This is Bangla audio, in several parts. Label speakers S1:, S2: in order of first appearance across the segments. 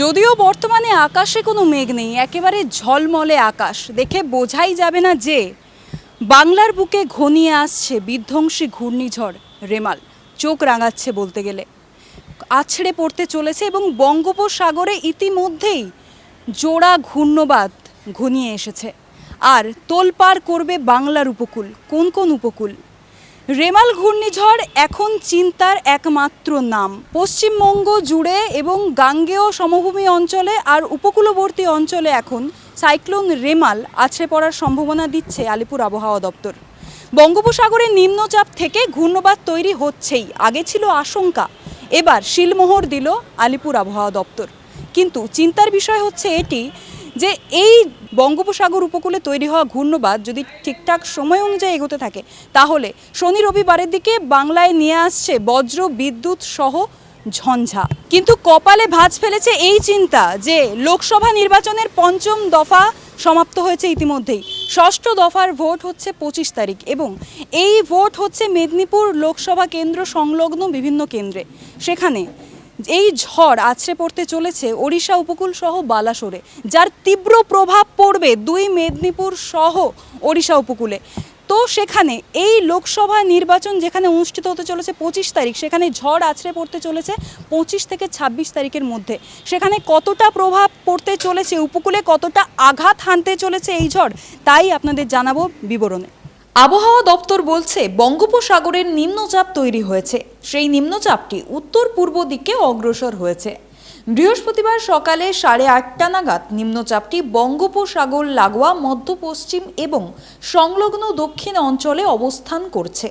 S1: যদিও বর্তমানে আকাশে কোনো মেঘ নেই, একেবারে ঝলমলে আকাশ। দেখে বোঝাই যাবে না যে বাংলার বুকে ঘনিয়ে আসছে বিধ্বংসী ঘূর্ণিঝড় রেমাল। চোখ রাঙাচ্ছে বলতে গেলে। আছড়ে পড়তে চলেছে এবং বঙ্গোপসাগরে ইতিমধ্যেই জোড়া ঘূর্ণবাদ ঘনিয়ে এসেছে। আর তোলপাড় করবে বাংলার উপকূল। কোন কোন উপকূল? রেমাল ঘূর্ণিঝড় এখন চিন্তার একমাত্র নাম। পশ্চিমবঙ্গ জুড়ে এবং গাঙ্গেয় সমভূমি অঞ্চলে আর উপকূলবর্তী অঞ্চলে এখন সাইক্লোন রেমাল আছড়ে পড়ার সম্ভাবনা দিচ্ছে আলিপুর আবহাওয়া দপ্তর। বঙ্গোপসাগরের নিম্নচাপ থেকে ঘূর্ণবাদ তৈরি হচ্ছেই, আগে ছিল আশঙ্কা, এবার শিলমোহর দিল আলিপুর আবহাওয়া দপ্তর। কিন্তু চিন্তার বিষয় হচ্ছে এটি যে এই বঙ্গোপসাগর উপকূলে তৈরি হওয়া ঘূর্ণবাদ যদি ঠিকঠাক সময় অনুযায়ী এগোতে থাকে, তাহলে শনি রবিবারের দিকে বাংলায় নিয়ে আসছে বজ্র, বিদ্যুৎ সহ ঝঞ্ঝা। কিন্তু কপালে ভাঁজ ফেলেছে এই চিন্তা যে লোকসভা নির্বাচনের পঞ্চম দফা সমাপ্ত হয়েছে ইতিমধ্যেই। ষষ্ঠ দফার ভোট হচ্ছে পঁচিশ তারিখ এবং এই ভোট হচ্ছে মেদিনীপুর লোকসভা কেন্দ্র সংলগ্ন বিভিন্ন কেন্দ্রে। সেখানে এই ঝড় আছড়ে পড়তে চলেছে ওড়িশা উপকূল সহ বালাসোরে, যার তীব্র প্রভাব পড়বে দুই মেদিনীপুর সহ ওড়িশা উপকূলে। তো সেখানে এই লোকসভা নির্বাচন যেখানে অনুষ্ঠিত হতে চলেছে পঁচিশ তারিখ, সেখানে ঝড় আছড়ে পড়তে চলেছে পঁচিশ থেকে ছাব্বিশ তারিখের মধ্যে। সেখানে কতটা প্রভাব পড়তে চলেছে, উপকূলে কতটা আঘাত হানতে চলেছে এই ঝড়, তাই আপনাদের জানাব বিবরণে। আবহাওয়া দপ্তর বলছে, বঙ্গোপসাগরের নিম্নচাপ তৈরি হয়েছে। সেই নিম্নচাপটি উত্তর পূর্ব দিকে অগ্রসর হয়েছে। বৃহস্পতিবার সকালে সাড়ে আটটা নাগাদ নিম্নচাপটি বঙ্গোপসাগর, লাগোয়া মধ্য পশ্চিম এবং সংলগ্ন দক্ষিণ অঞ্চলে অবস্থান করছে।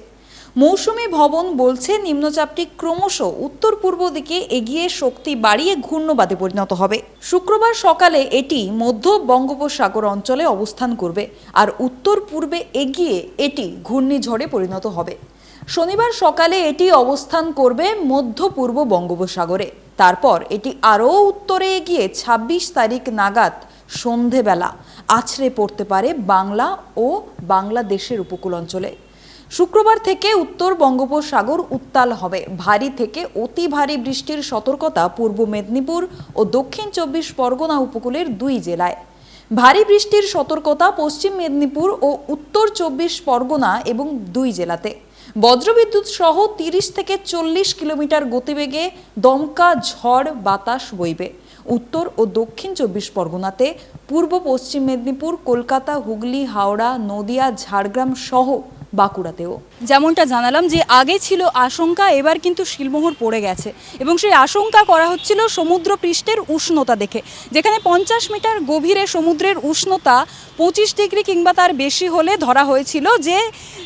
S1: মৌসুমী ভবন বলছে নিম্নচাপটি ক্রমশ উত্তর পূর্ব দিকে এগিয়ে শক্তি বাড়িয়ে ঘূর্ণবাদে পরিণত হবে। শুক্রবার সকালে এটি মধ্য বঙ্গোপসাগর অঞ্চলে অবস্থান করবে আর উত্তর পূর্বে এগিয়ে এটি ঘূর্ণিঝড়ে পরিণত হবে। শনিবার সকালে এটি অবস্থান করবে মধ্য পূর্ব বঙ্গোপসাগরে। তারপর এটি আরও উত্তরে এগিয়ে ২৬ তারিখ নাগাদ সন্ধেবেলা আছড়ে পড়তে পারে বাংলা ও বাংলাদেশের উপকূল অঞ্চলে। শুক্রবার থেকে উত্তর বঙ্গোপসাগর উত্তাল হবে। ভারী থেকে অতি ভারী বৃষ্টির সতর্কতা পূর্ব মেদিনীপুর ও দক্ষিণ চব্বিশ পরগনা উপকূলের দুই জেলায়। ভারী বৃষ্টির সতর্কতা পশ্চিম মেদিনীপুর ও উত্তর চব্বিশ পরগনা এবং দুই জেলাতে। বজ্রবিদ্যুৎ সহ তিরিশ থেকে চল্লিশ কিলোমিটার গতিবেগে দমকা, ঝড়, বাতাস বইবে। উত্তর ও দক্ষিণ চব্বিশ পরগনাতে, পূর্ব পশ্চিম মেদিনীপুর, কলকাতা, হুগলি, হাওড়া, নদিয়া, ঝাড়গ্রাম সহ বাঁকুড়াতেও। যেমনটা জানালাম যে আগে ছিল আশঙ্কা, এবার কিন্তু শিলমোহর পড়ে গেছে এবং সেই আশঙ্কা করা হচ্ছিল সমুদ্র পৃষ্ঠের উষ্ণতা দেখে, যেখানে পঞ্চাশ মিটার গভীরে সমুদ্রের উষ্ণতা পঁচিশ ডিগ্রি কিংবা তার বেশি হলে ধরা হয়েছিল যে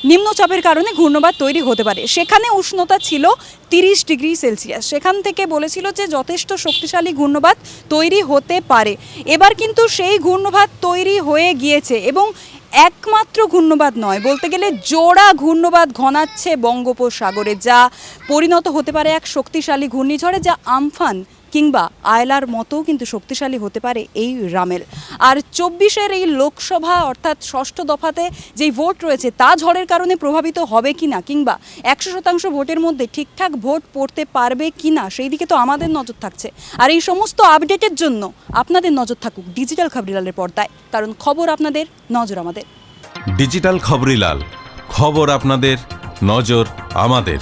S1: নিম্নচাপের কারণে ঘূর্ণবাদ তৈরি হতে পারে। সেখানে উষ্ণতা ছিল তিরিশ ডিগ্রি সেলসিয়াস। সেখান থেকে বলেছিল যে যথেষ্ট শক্তিশালী ঘূর্ণবাদ তৈরি হতে পারে। এবার কিন্তু সেই ঘূর্ণবাদ তৈরি হয়ে গিয়েছে এবং একমাত্র ঘূর্ণবাদ নয়, বলতে গেলে জোড়া ঘূর্ণবাদ ঘনাচ্ছে বঙ্গোপসাগরে, যা পরিণত হতে পারে এক শক্তিশালী ঘূর্ণিঝড়ে, যা আমফান কিংবা আয়লার মতো কিন্তু শক্তিশালী হতে পারে এই রামেল। আর চব্বিশের এই লোকসভা অর্থাৎ ষষ্ঠ দফাতে যেই ভোট রয়েছে তা ঝড়ের কারণে প্রভাবিত হবে কি না কিংবা একশো শতাংশ ভোটের মধ্যে ঠিকঠাক ভোট পড়তে পারবে কি না সেই দিকে তো আমাদের নজর থাকছে। আর এই সমস্ত আপডেটের জন্য আপনাদের নজর থাকুক ডিজিটাল খাবরিলালের পর্দায়। কারণ খবর আপনাদের নজর আমাদের।
S2: ডিজিটাল খবরিলাল, খবর আপনাদের, নজর আমাদের।